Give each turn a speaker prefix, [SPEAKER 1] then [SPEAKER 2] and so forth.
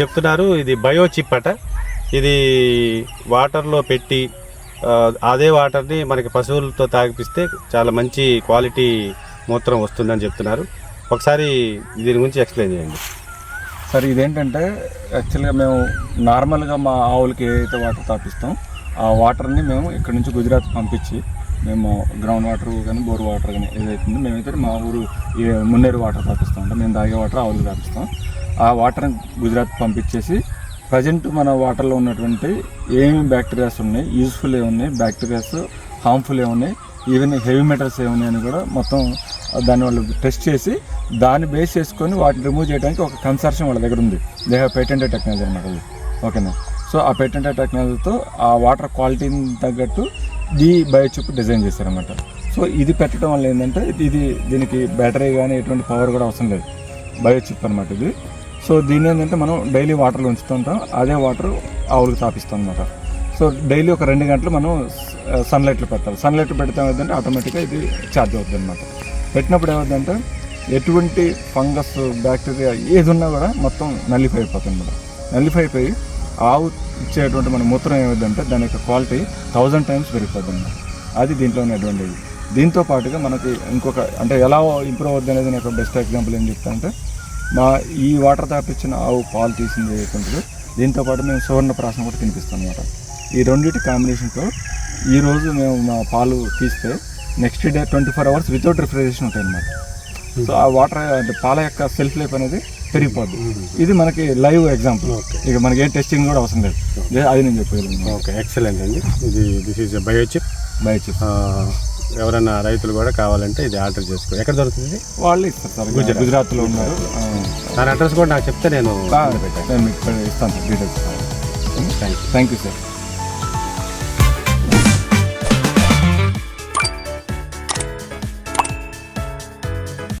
[SPEAKER 1] చెప్తున్నారు ఇది bio chip అట. ఇది వాటర్లో పెట్టి అదే వాటర్ని మనకి పశువులతో తాగిపిస్తే చాలా మంచి క్వాలిటీ మూత్రం వస్తుందని చెప్తున్నారు. ఒకసారి దీని గురించి ఎక్స్ప్లెయిన్ చేయండి.
[SPEAKER 2] సార్ ఇదేంటంటే యాక్చువల్గా మేము నార్మల్గా మా ఆవులకి ఏదైతే వాటర్ తాపిస్తాం ఆ వాటర్ని మేము ఇక్కడ నుంచి గుజరాత్ పంపించి మేము గ్రౌండ్ వాటర్ కానీ బోర్ వాటర్ కానీ ఏదైతుందో మేమైతే మా ఊరు మున్నేరు వాటర్ తాపిస్తాం అంటే మేము తాగే వాటర్ ఆవులు తాపిస్తాం ఆ వాటర్ని గుజరాత్ పంపించేసి ప్రజెంట్ మన వాటర్లో ఉన్నటువంటి ఏమేమి బ్యాక్టీరియాస్ ఉన్నాయి యూస్ఫుల్ ఏమున్నాయి బ్యాక్టీరియాస్ హార్మ్ఫుల్ ఏమున్నాయి ఈవెన్ హెవీ మెటల్స్ ఏమున్నాయి అని కూడా మొత్తం దాన్ని వాళ్ళు టెస్ట్ చేసి దాన్ని బేస్ చేసుకొని వాటిని రిమూవ్ చేయడానికి ఒక కన్సర్షన్ వాళ్ళ దగ్గర ఉంది. దే హ్యావ్ పేటెంట్ టెక్నాలజీ అనమాట అది. ఓకేనా సో ఆ పేటెంట్ టెక్నాలజీతో ఆ వాటర్ క్వాలిటీని తగ్గట్టు ది బయోచిప్ డిజైన్ చేశారనమాట సో ఇది పెట్టడం వల్ల ఏంటంటే ఇది దీనికి బ్యాటరీ కానీ ఎటువంటి పవర్ కూడా అవసరం లేదు. బయోచిప్ అనమాట ఇది. సో దీని ఏంటంటే మనం డైలీ వాటర్లో ఉంచుతుంటాం. అదే వాటర్ ఆవులకు తాపిస్తాం అనమాట సో డైలీ ఒక రెండు గంటలు మనం సన్లైట్లో పెట్టాలి సన్లైట్లో పెడితే ఏంటంటే ఆటోమేటిక్గా ఇది ఛార్జ్ అవుతుంది అనమాట పెట్టినప్పుడు ఏమవుతుందంటే ఎటువంటి ఫంగస్ బ్యాక్టీరియా ఏది ఉన్నా కూడా మొత్తం నల్లిఫై అయిపోతుంది అనమాట నల్లిఫై అయిపోయి ఆవు ఇచ్చేటువంటి మన మూత్రం ఏమవుతుందంటే దాని యొక్క క్వాలిటీ థౌజండ్ టైమ్స్ పెరిగిపోతుంది అనమాట అది దీంట్లోనే అడ్వాంటేజ్ దీంతో పాటుగా మనకి ఇంకొక అంటే ఎలా ఇంప్రూవ్ అవుద్ది అనేది నేను ఒక బెస్ట్ ఎగ్జాంపుల్ ఏం చెప్తా అంటే మా ఈ వాటర్ తాపిచ్చిన ఆవు పాలు తీసింది ఏదైతుంటుందో దీంతో పాటు మేము సువర్ణ ప్రాసం కూడా తినిపిస్తాం అనమాట ఈ రెండింటి కాంబినేషన్తో ఈ రోజు మేము మా పాలు తీస్తే next day twenty four hours without refrigeration ఉంటాయి అనమాట సో ఆ వాటర్ అంటే పాల యొక్క సెల్ఫ్ లైఫ్ అనేది పెరిగిపోద్ది. ఇది మనకి లైవ్ ఎగ్జాంపుల్. ఇక మనకి ఏ టెస్టింగ్ కూడా అవసరం లేదు. అది నేను చెప్పగలను
[SPEAKER 1] ఓకే ఎక్సలెంట్ అండి. ఇది దిస్ ఈజ్ బయో చిప్
[SPEAKER 2] బయట
[SPEAKER 1] ఎవరైనా రైతులు కూడా కావాలంటే ఇది ఆర్డర్ చేసుకో. ఎక్కడ దొరుకుతుంది?
[SPEAKER 2] వాళ్ళు ఇస్తారు సార్. గుజరాత్. గుజరాత్లో ఉన్నారు.
[SPEAKER 1] దాని అడ్రస్ కూడా నాకు చెప్తే
[SPEAKER 2] నేను మీకు ఇస్తాను sir details.
[SPEAKER 1] Thank you
[SPEAKER 2] thank you sir